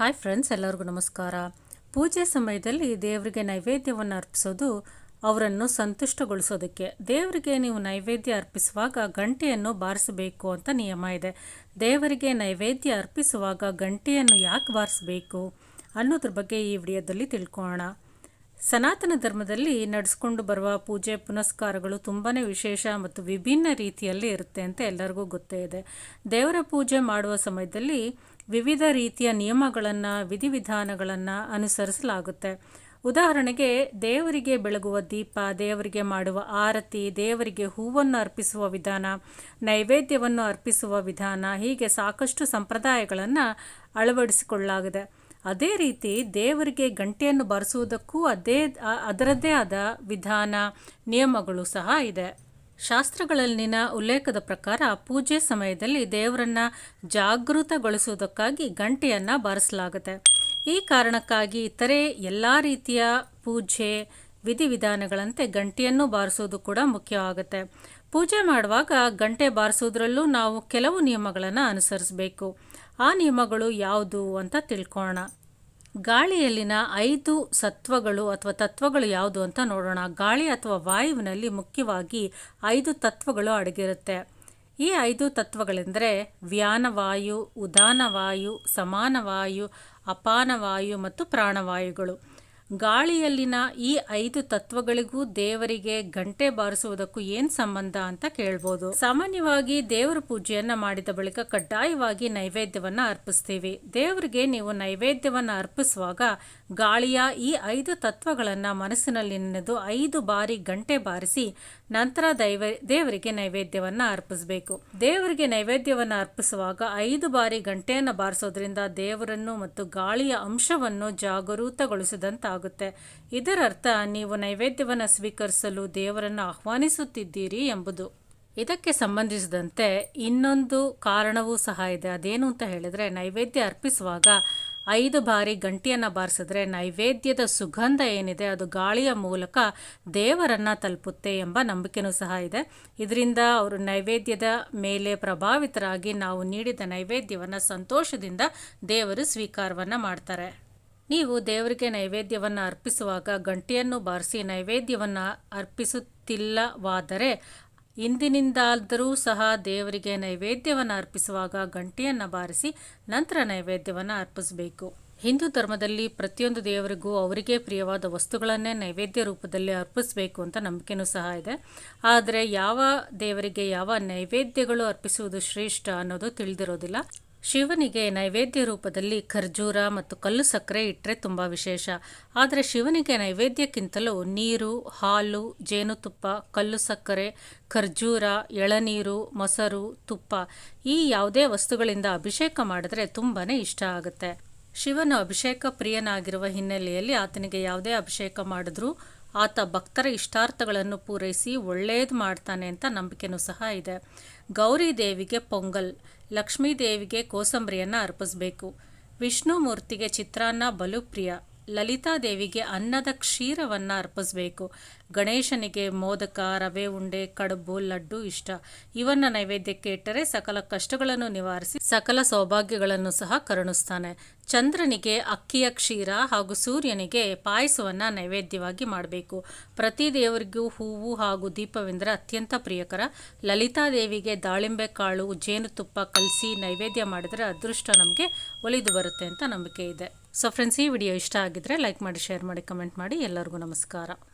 Hi friends, ಎಲ್ಲರಿಗೂ ನಮಸ್ಕಾರ. ಪೂಜೆ ಸಮಯದಲ್ಲಿ ದೇವರಿಗೆ ನೈವೇದ್ಯವನ್ನು ಅರ್ಪಿಸೋದು ಅವರನ್ನು ಸಂತುಷ್ಟಗೊಳಿಸೋದಕ್ಕೆ. ದೇವರಿಗೆ ನೀವು ನೈವೇದ್ಯ ಅರ್ಪಿಸುವಾಗ ಗಂಟೆಯನ್ನು ಬಾರಿಸಬೇಕು ಅಂತ ನಿಯಮ ಇದೆ. ದೇವರಿಗೆ ನೈವೇದ್ಯ ಅರ್ಪಿಸುವಾಗ ಗಂಟೆಯನ್ನು ಯಾಕೆ ಬಾರಿಸಬೇಕು ಅನ್ನೋದ್ರ ಬಗ್ಗೆ ಈ ವಿಡಿಯೋದಲ್ಲಿ ತಿಳ್ಕೊಳ್ಳೋಣ ಸನಾತನ ಧರ್ಮದಲ್ಲಿ ನಡೆಸ್ಕೊಂಡು ಬರುವ ಪೂಜೆ, ಪುನಸ್ಕಾರಗಳು ತುಂಬಾ ವಿಶೇಷ ಮತ್ತು ವಿಭಿನ್ನ ರೀತಿಯಲ್ಲಿ ಇರುತ್ತೆ ಅಂತ ಎಲ್ಲರಿಗೂ ಗೊತ್ತೇ ಇದೆ. ದೇವರ ಪೂಜೆ ಮಾಡುವ ಸಮಯದಲ್ಲಿ ವಿವಿಧ ರೀತಿಯ ನಿಯಮಗಳನ್ನು, ವಿಧಿವಿಧಾನಗಳನ್ನು ಅನುಸರಿಸಲಾಗುತ್ತೆ. ಉದಾಹರಣೆಗೆ, ದೇವರಿಗೆ ಬೆಳಗುವ ದೀಪ, ದೇವರಿಗೆ ಮಾಡುವ ಆರತಿ, ದೇವರಿಗೆ ಹೂವನ್ನು ಅರ್ಪಿಸುವ ವಿಧಾನ, ನೈವೇದ್ಯವನ್ನು ಅರ್ಪಿಸುವ ವಿಧಾನ ಹೀಗೆ ಸಾಕಷ್ಟು ಸಂಪ್ರದಾಯಗಳನ್ನು ಅಳವಡಿಸಿಕೊಳ್ಳಲಾಗಿದೆ. ಅದೇ ರೀತಿ ದೇವರಿಗೆ ಗಂಟೆಯನ್ನು ಬಾರಿಸುವುದಕ್ಕೂ ಅದೇ ಅದರದ್ದೇ ಆದ ವಿಧಾನ, ನಿಯಮಗಳು ಸಹ ಇದೆ. ಶಾಸ್ತ್ರಗಳಲ್ಲಿನ ಉಲ್ಲೇಖದ ಪ್ರಕಾರ ಪೂಜೆ ಸಮಯದಲ್ಲಿ ದೇವರನ್ನ ಜಾಗೃತಗೊಳಿಸುವುದಕ್ಕಾಗಿ ಗಂಟೆಯನ್ನು ಬಾರಿಸಲಾಗುತ್ತೆ. ಈ ಕಾರಣಕ್ಕಾಗಿ ಇತರೆ ಎಲ್ಲ ರೀತಿಯ ಪೂಜೆ ವಿಧಿವಿಧಾನಗಳಂತೆ ಗಂಟೆಯನ್ನು ಬಾರಿಸೋದು ಕೂಡ ಮುಖ್ಯವಾಗುತ್ತೆ ಪೂಜೆ ಮಾಡುವಾಗ ಗಂಟೆ ಬಾರಿಸೋದ್ರಲ್ಲೂ ನಾವು ಕೆಲವು ನಿಯಮಗಳನ್ನು ಅನುಸರಿಸಬೇಕು. ಆ ನಿಯಮಗಳು ಯಾವುದು ಅಂತ ತಿಳ್ಕೊಳ್ಳೋಣ ಗಾಳಿಯಲ್ಲಿನ ಐದು ಸತ್ವಗಳು ಅಥವಾ ತತ್ವಗಳು ಯಾವುದು ಅಂತ ನೋಡೋಣ. ಗಾಳಿ ಅಥವಾ ವಾಯುವಿನಲ್ಲಿ ಮುಖ್ಯವಾಗಿ ಐದು ತತ್ವಗಳು ಅಡಗಿರುತ್ತೆ. ಈ ಐದು ತತ್ವಗಳೆಂದರೆ ವ್ಯಾನವಾಯು ಉದಾನವಾಯು ಸಮಾನವಾಯು ಅಪಾನವಾಯು ಮತ್ತು ಪ್ರಾಣವಾಯುಗಳು. ಗಾಳಿಯಲ್ಲಿನ ಈ ಐದು ತತ್ವಗಳಿಗೂ ದೇವರಿಗೆ ಗಂಟೆ ಬಾರಿಸುವುದಕ್ಕೂ ಏನ್ ಸಂಬಂಧ ಅಂತ ಕೇಳ್ಬೋದು. ಸಾಮಾನ್ಯವಾಗಿ ದೇವರ ಪೂಜೆಯನ್ನ ಮಾಡಿದ ಬಳಿಕ ಕಡ್ಡಾಯವಾಗಿ ನೈವೇದ್ಯವನ್ನ ಅರ್ಪಿಸ್ತೀವಿ. ದೇವರಿಗೆ ನೀವು ನೈವೇದ್ಯವನ್ನ ಅರ್ಪಿಸುವಾಗ ಗಾಳಿಯ ಈ ಐದು ತತ್ವಗಳನ್ನು ಮನಸ್ಸಿನಲ್ಲಿ ನೆನೆದು ಐದು ಬಾರಿ ಗಂಟೆ ಬಾರಿಸಿ ನಂತರ ದೈವ, ದೇವರಿಗೆ ನೈವೇದ್ಯವನ್ನು ಅರ್ಪಿಸಬೇಕು. ದೇವರಿಗೆ ನೈವೇದ್ಯವನ್ನು ಅರ್ಪಿಸುವಾಗ ಐದು ಬಾರಿ ಗಂಟೆಯನ್ನು ಬಾರಿಸೋದ್ರಿಂದ ದೇವರನ್ನು ಮತ್ತು ಗಾಳಿಯ ಅಂಶವನ್ನು ಜಾಗರೂಕಗೊಳಿಸಿದಂತಾಗುತ್ತೆ ಇದರರ್ಥ ನೀವು ನೈವೇದ್ಯವನ್ನು ಸ್ವೀಕರಿಸಲು ದೇವರನ್ನು ಆಹ್ವಾನಿಸುತ್ತಿದ್ದೀರಿ ಎಂಬುದು. ಇದಕ್ಕೆ ಸಂಬಂಧಿಸಿದಂತೆ ಇನ್ನೊಂದು ಕಾರಣವೂ ಸಹ ಇದೆ. ಅದೇನು ಅಂತ ಹೇಳಿದರೆ ನೈವೇದ್ಯ ಅರ್ಪಿಸುವಾಗ ಐದು ಬಾರಿ ಗಂಟಿಯನ್ನು ಬಾರಿಸಿದ್ರೆ ನೈವೇದ್ಯದ ಸುಗಂಧ ಏನಿದೆ ಅದು ಗಾಳಿಯ ಮೂಲಕ ದೇವರನ್ನ ತಲುಪುತ್ತೆ ಎಂಬ ನಂಬಿಕೆನೂ ಸಹ ಇದೆ. ಇದರಿಂದ ಅವರು ನೈವೇದ್ಯದ ಮೇಲೆ ಪ್ರಭಾವಿತರಾಗಿ ನಾವು ನೀಡಿದ ನೈವೇದ್ಯವನ್ನು ಸಂತೋಷದಿಂದ ದೇವರು ಸ್ವೀಕಾರವನ್ನು ಮಾಡ್ತಾರೆ. ನೀವು ದೇವರಿಗೆ ನೈವೇದ್ಯವನ್ನು ಅರ್ಪಿಸುವಾಗ ಗಂಟಿಯನ್ನು ಬಾರಿಸಿ ನೈವೇದ್ಯವನ್ನು ಅರ್ಪಿಸುತ್ತಿಲ್ಲವಾದರೆ ಇಂದಿನಿಂದಾದರೂ ಸಹ ದೇವರಿಗೆ ನೈವೇದ್ಯವನ್ನು ಅರ್ಪಿಸುವಾಗ ಗಂಟೆಯನ್ನು ಬಾರಿಸಿ ನಂತರ ನೈವೇದ್ಯವನ್ನು ಅರ್ಪಿಸಬೇಕು. ಹಿಂದೂ ಧರ್ಮದಲ್ಲಿ ಪ್ರತಿಯೊಂದು ದೇವರಿಗೂ ಅವರಿಗೆ ಪ್ರಿಯವಾದ ವಸ್ತುಗಳನ್ನೇ ನೈವೇದ್ಯ ರೂಪದಲ್ಲಿ ಅರ್ಪಿಸಬೇಕು ಅಂತ ನಂಬಿಕೆನೂ ಸಹ ಇದೆ. ಆದರೆ ಯಾವ ದೇವರಿಗೆ ಯಾವ ನೈವೇದ್ಯಗಳು ಅರ್ಪಿಸುವುದು ಶ್ರೇಷ್ಠ ಅನ್ನೋದು ತಿಳಿದಿರೋದಿಲ್ಲ. ಶಿವನಿಗೆ ನೈವೇದ್ಯ ರೂಪದಲ್ಲಿ ಖರ್ಜೂರ ಮತ್ತು ಕಲ್ಲು ಸಕ್ಕರೆ ಇಟ್ಟರೆ ತುಂಬ ವಿಶೇಷ. ಆದರೆ ಶಿವನಿಗೆ ನೈವೇದ್ಯಕ್ಕಿಂತಲೂ ನೀರು, ಹಾಲು, ಜೇನುತುಪ್ಪ, ಕಲ್ಲು ಸಕ್ಕರೆ, ಖರ್ಜೂರ, ಎಳನೀರು, ಮೊಸರು, ತುಪ್ಪ ಈ ಯಾವುದೇ ವಸ್ತುಗಳಿಂದ ಅಭಿಷೇಕ ಮಾಡಿದ್ರೆ ತುಂಬಾ ಇಷ್ಟ ಆಗುತ್ತೆ. ಶಿವನು ಅಭಿಷೇಕ ಪ್ರಿಯನಾಗಿರುವ ಹಿನ್ನೆಲೆಯಲ್ಲಿ ಆತನಿಗೆ ಯಾವುದೇ ಅಭಿಷೇಕ ಮಾಡಿದ್ರೂ ಆತ ಭಕ್ತರ ಇಷ್ಟಾರ್ಥಗಳನ್ನು ಪೂರೈಸಿ ಒಳ್ಳೇದು ಮಾಡ್ತಾನೆ ಅಂತ ನಂಬಿಕೆನೂ ಸಹ ಇದೆ. ಗೌರಿ ದೇವಿಗೆ ಪೊಂಗಲ್, ಲಕ್ಷ್ಮೀ ದೇವಿಗೆ ಕೋಸಂಬರಿಯನ್ನು ಅರ್ಪಿಸಬೇಕು. ವಿಷ್ಣು ಮೂರ್ತಿಗೆ ಚಿತ್ರಾನ್ನ ಬಲು ಪ್ರಿಯ. ಲಲಿತಾದೇವಿಗೆ ಅನ್ನದ ಕ್ಷೀರವನ್ನು ಅರ್ಪಿಸಬೇಕು. ಗಣೇಶನಿಗೆ ಮೋದಕ, ರವೆ ಉಂಡೆ, ಕಡುಬು, ಲಡ್ಡು ಇಷ್ಟ. ಇವನ್ನ ನೈವೇದ್ಯಕ್ಕೆ ಇಟ್ಟರೆ ಸಕಲ ಕಷ್ಟಗಳನ್ನು ನಿವಾರಿಸಿ ಸಕಲ ಸೌಭಾಗ್ಯಗಳನ್ನು ಸಹ ಕರುಣಿಸ್ತಾನೆ. ಚಂದ್ರನಿಗೆ ಅಕ್ಕಿಯ ಕ್ಷೀರ ಹಾಗೂ ಸೂರ್ಯನಿಗೆ ಪಾಯಸವನ್ನು ನೈವೇದ್ಯವಾಗಿ ಮಾಡಬೇಕು. ಪ್ರತಿ ದೇವರಿಗೂ ಹೂವು ಹಾಗೂ ದೀಪವೆಂದರೆ ಅತ್ಯಂತ ಪ್ರಿಯಕರ. ಲಲಿತಾದೇವಿಗೆ ದಾಳಿಂಬೆ ಕಾಳು, ಜೇನುತುಪ್ಪ ಕಲಸಿ ನೈವೇದ್ಯ ಮಾಡಿದರೆ ಅದೃಷ್ಟ ನಮಗೆ ಒಲಿದು ಬರುತ್ತೆ ಅಂತ ನಂಬಿಕೆ ಇದೆ. ಸೊ ಫ್ರೆಂಡ್ಸ್ ಈ ವಿಡಿಯೋ ಇಷ್ಟ ಆಗಿದ್ರೆ ಲೈಕ್ ಮಾಡಿ ಶೇರ್ ಮಾಡಿ ಕಮೆಂಟ್ ಮಾಡಿ ಎಲ್ಲರಿಗೂ ನಮಸ್ಕಾರ.